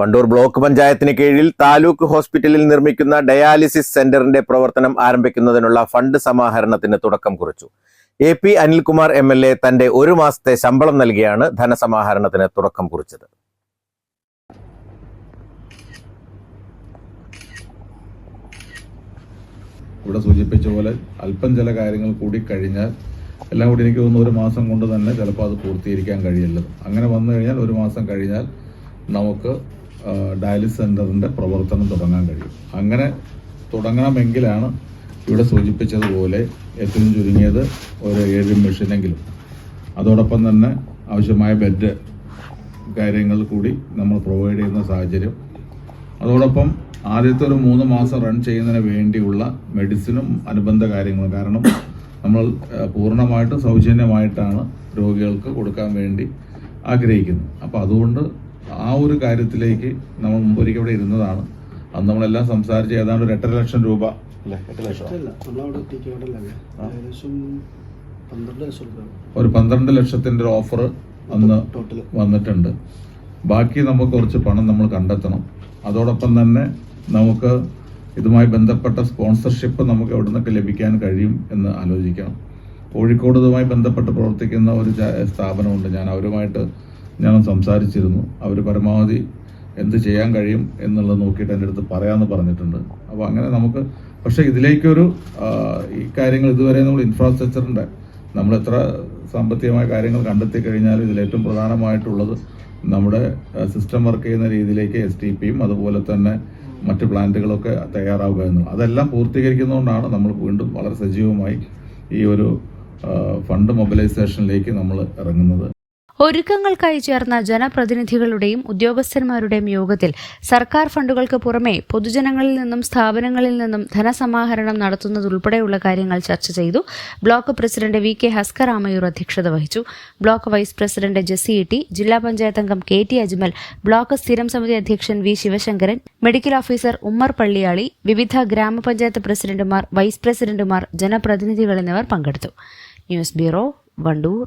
Wandoor block പഞ്ചായത്തിന് കീഴിൽ താലൂക്ക് ഹോസ്പിറ്റലിൽ നിർമ്മിക്കുന്ന ഡയാലിസിസ് സെന്ററിന്റെ പ്രവർത്തനം ആരംഭിക്കുന്നതിനുള്ള ഫണ്ട് സമാഹരണത്തിന് തുടക്കം കുറിച്ചു. A P Anilkumar M L A തന്റെ ഒരു മാസത്തെ ശമ്പളം നൽകിയാണ് ധനസമാഹരണത്തിന് തുടക്കം കുറിച്ചത്. ഇവിടെ സൂചിപ്പിച്ച പോലെ അല്പം ചില കാര്യങ്ങൾ കൂടി കഴിഞ്ഞാൽ എല്ലാം കൂടി എനിക്ക് തോന്നുന്നു ഒരു മാസം കൊണ്ട് തന്നെ ചിലപ്പോൾ അത് പൂർത്തീകരിക്കാൻ കഴിയില്ല അങ്ങനെ വന്നു കഴിഞ്ഞാൽ ഒരു മാസം കഴിഞ്ഞാൽ നമുക്ക് ആ, ഡയാലിസിസ് സെന്ററിന്റെ പ്രവർത്തനം തുടങ്ങാൻ കഴിയും. അങ്ങനെ തുടങ്ങണമെങ്കിലാണ് ഇവിടെ സൂചിപ്പിച്ചതുപോലെ ഏറ്റവും ചുരുങ്ങിയത് ഒരു ഏഴ് മെഷീനെങ്കിലും. അതോടൊപ്പം തന്നെ ആവശ്യമായ ബെഡ് കാര്യങ്ങൾ കൂടി നമ്മൾ പ്രൊവൈഡ് ചെയ്യുന്ന സാഹചര്യം. അതോടൊപ്പം ആദ്യത്തെ ഒരു മൂന്ന് മാസം റൺ ചെയ്യുന്നതിന് വേണ്ടിയുള്ള മെഡിസിനും അനുബന്ധ കാര്യങ്ങളും. കാരണം നമ്മൾ പൂർണമായിട്ടും സൗജന്യമായിട്ടാണ് രോഗികൾക്ക് കൊടുക്കാൻ വേണ്ടി ആഗ്രഹിക്കുന്നത്. അപ്പോൾ അതുകൊണ്ട് ആ ഒരു കാര്യത്തിലേക്ക് നമ്മൾ മുമ്പൊരിക്കൽ ഇവിടെ ഇരുന്നതാണ്. അന്ന് നമ്മളെല്ലാം സംസാരിച്ച് ഏതാണ്ട് ഒരു എട്ടര ലക്ഷം രൂപ. അല്ലേ? എട്ട് ലക്ഷം. ഒരു പന്ത്രണ്ട് ലക്ഷത്തിന്റെ ഒരു ഓഫർ അന്ന് വന്നിട്ടുണ്ട്. ബാക്കി നമുക്ക് കുറച്ച് പണം നമ്മൾ കണ്ടെത്തണം. അതോടൊപ്പം തന്നെ നമുക്ക് ഇതുമായി ബന്ധപ്പെട്ട സ്പോൺസർഷിപ്പ് നമുക്ക് എവിടെ നിന്നൊക്കെ ലഭിക്കാൻ കഴിയും എന്ന് ആലോചിക്കണം. കോഴിക്കോട് ഇതുമായി ബന്ധപ്പെട്ട് പ്രവർത്തിക്കുന്ന ഒരു സ്ഥാപനമുണ്ട്. ഞാൻ അവരുമായിട്ട് ഞാൻ സംസാരിച്ചിരുന്നു. അവർ പരമാവധി എന്ത് ചെയ്യാൻ കഴിയും എന്നുള്ളത് നോക്കിയിട്ട് എന്റെ അടുത്ത് പറയാമെന്ന് പറഞ്ഞിട്ടുണ്ട്. അപ്പോൾ അങ്ങനെ നമുക്ക് പക്ഷേ ഇതിലേക്കൊരു ഈ കാര്യങ്ങൾ ഇതുവരെ നമ്മൾ ഇൻഫ്രാസ്ട്രക്ചറിന്റെ നമ്മൾ എത്ര സാമ്പത്തികമായ കാര്യങ്ങൾ കണ്ടെത്തി കഴിഞ്ഞാലും ഇതിലേറ്റവും പ്രധാനമായിട്ടുള്ളത് നമ്മുടെ സിസ്റ്റം വർക്ക് ചെയ്യുന്ന രീതിയിലേക്ക് എസ് ടി പിയും അതുപോലെ തന്നെ മറ്റ് പ്ലാന്റുകളൊക്കെ തയ്യാറാവുക എന്നുള്ളത്. അതെല്ലാം പൂർത്തീകരിക്കുന്നതുകൊണ്ടാണ് നമ്മൾ വീണ്ടും വളരെ സജീവമായി ഈ ഒരു ഫണ്ട് മൊബിലൈസേഷനിലേക്ക് നമ്മൾ ഇറങ്ങുന്നത്. ഒരുക്കങ്ങൾക്കായി ചേർന്ന ജനപ്രതിനിധികളുടെയും ഉദ്യോഗസ്ഥന്മാരുടെയും യോഗത്തിൽ സർക്കാർ ഫണ്ടുകൾക്ക് പുറമെ പൊതുജനങ്ങളിൽ നിന്നും സ്ഥാപനങ്ങളിൽ നിന്നും ധനസമാഹരണം നടത്തുന്നതുൾപ്പെടെയുള്ള കാര്യങ്ങൾ ചർച്ച ചെയ്തു. ബ്ലോക്ക് പ്രസിഡന്റ് വി കെ ഹസ്കറാമയൂർ അധ്യക്ഷത വഹിച്ചു. Block vice president Jessy Itty ജില്ലാ പഞ്ചായത്ത് അംഗം കെ ടി അജ്മൽ ബ്ലോക്ക് സ്ഥിരം സമിതി അധ്യക്ഷൻ V Sivasankaran medical officer Ummer Palliyali വിവിധ ഗ്രാമപഞ്ചായത്ത് പ്രസിഡന്റുമാർ വൈസ് പ്രസിഡന്റുമാർ ജനപ്രതിനിധികൾ എന്നിവർ പങ്കെടുത്തു. News bureau Wandoor.